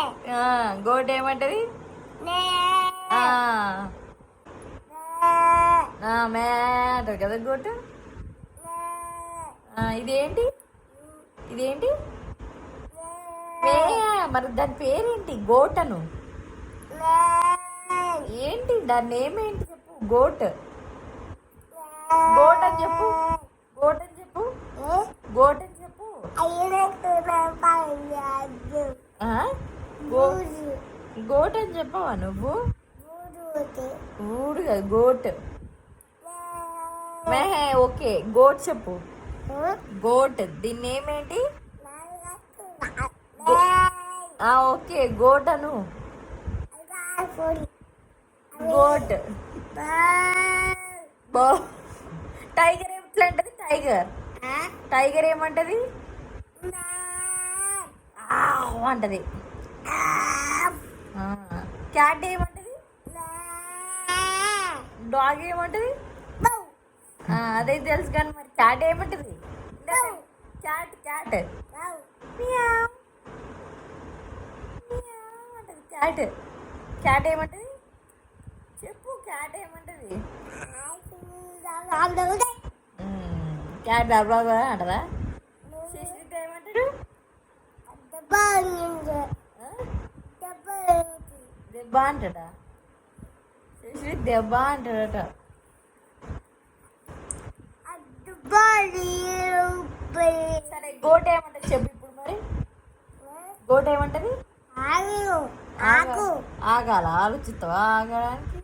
ఆ, గోట్ ఏమంటది? మే. అంటది కదా గోటు ఇదేంటి? ఇదేంటి? మే. మరి దాని పేరేంటి? గోటను. ఏంటి? దాని నేమ్ ఏంటి చెప్పు? గోట్. గోట్ అని చెప్పు. గోట్ అని చెప్పు. గోట్ అని చెప్పు. గోట్ అని చెప్పవా నువ్వు? ఊడు కదా గోట్. మే ఓకే గోట్ చెప్పు. గోట్ దీని నేమ్ ఏంటి? ఆ ఓకే గోట్ అను. గోట్. బో టైగర్ ఎట్లా అంటది? టైగర్. టైగర్ ఏమంటది? అంటది. క్యాట్ ఏమంటది? డాగ్ ఏమంటది? అదే తెలుసు కానీ మరి క్యాట్ ఏమంటది? క్యాట్ క్యాట్ క్యాట్ క్యాట్ ఏమంటది? చెప్పు క్యాట్ ఏమంటది. క్యాట్ బాబా అంటదా? ఆ? దెబ్బ అంటాడా శశి దెబ్బ అంటాడట సరే గోట ఏమంటది చెప్పు ఇప్పుడు మరి. గోట ఏమంటది? ఆగాల ఆలోచిస్తావా? ఆగడానికి?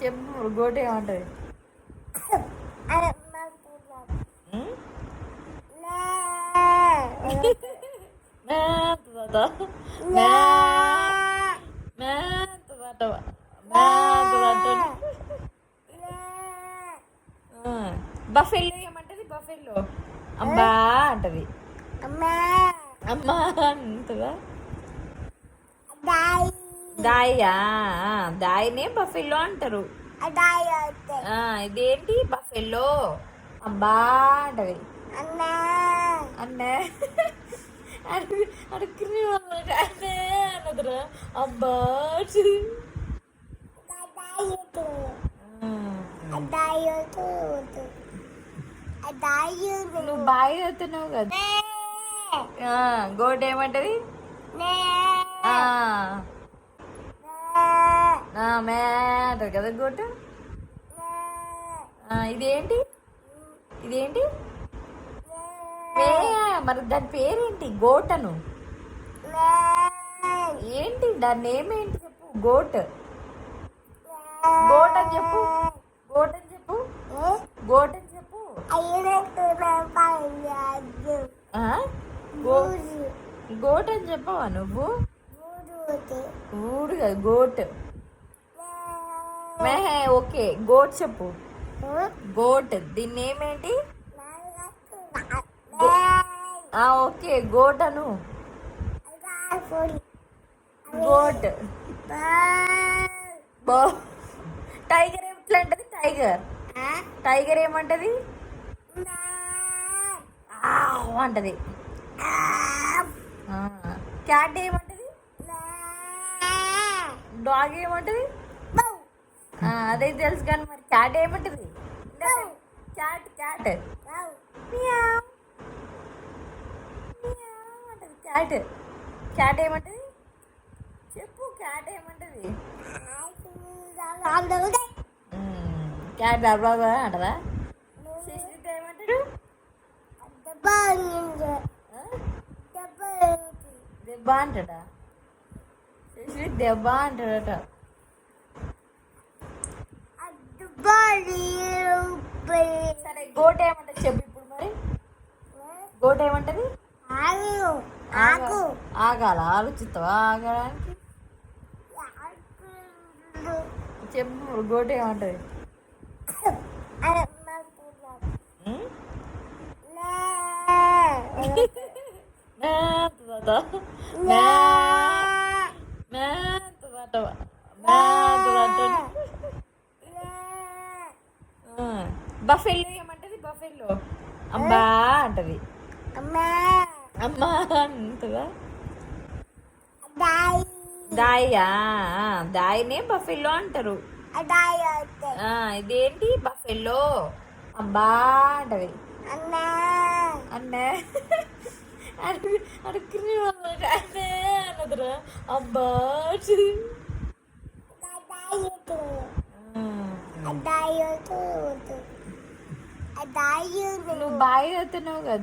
చెప్పు గోట ఏమంటది? బఫెల్లో ఏమంటది? బఫెల్లో. అమ్మా అంటది. అమ్మా. అంటదా? దాయా. దాయినే బఫెల్లో అంటారు. ఇదేంటి? బఫెల్లో. అబ్బా అంటది. అన్నే అడుక్కునే వాళ్ళకి అన్నే అన్నదిరా అబ్బా నువ్వు బాగా చదువుతున్నావు కదా ఆ, గోట ఏమంటది ఆ, కదా గోటు ఆ, ఇదేంటి ఇదేంటి మరి దాని పేరేంటి? గోటను? ఏంటి? దాని నేమ్ ఏంటి చెప్పు? గోట్. గోట్ అని చెప్పు. గోట్ అని చెప్పు. గోట్ అని చెప్పు. గోట్ అని చెప్పవా నువ్వు? ఊడు కదా గోట్. ఓకే. గోట్ చెప్పు. గోట్. దీని నేమ్ ఏంటి? ఓకే గోట్ అను. గోట్. బో. టైగర్ ఎట్లా అంటది టైగర్. టైగర్ ఏమంటది? అంటది. క్యాట్ ఏమంటది? డాగ్ ఏమంటది? అదే తెలుసు కానీ మరి క్యాట్ ఏమంటది? Cat cat. క్యాట్ క్యాట్ ఏమంటది? చెప్పు క్యాట్ ఏమంటది. క్యాట్ బాబా అంటదా? ఆ? దెబ్బ అంటాడా? శశి దెబ్బ అంటాడట సరే గోట ఏమంటది చెప్పు ఇప్పుడు మరి. గోట ఏమంటది? ఆగాల ఆలోచిస్తావా? ఆగడానికి? చెప్పు గోట ఏమంటది? బఫెల్లో ఏమంటది? బఫెల్లో. అబ్బా అంటది. అమ్మా అంటదా దాయి దాయా దాయినే బఫెల్లో అంటారు. ఇదేంటి బఫెల్లో? అబ్బా అంటది. అన్నా. అన్నే? అడుక్కుని అన్నే అన్నదిరా. అబ్బా నువ్వు బాగా చదువుతున్నావు కదా.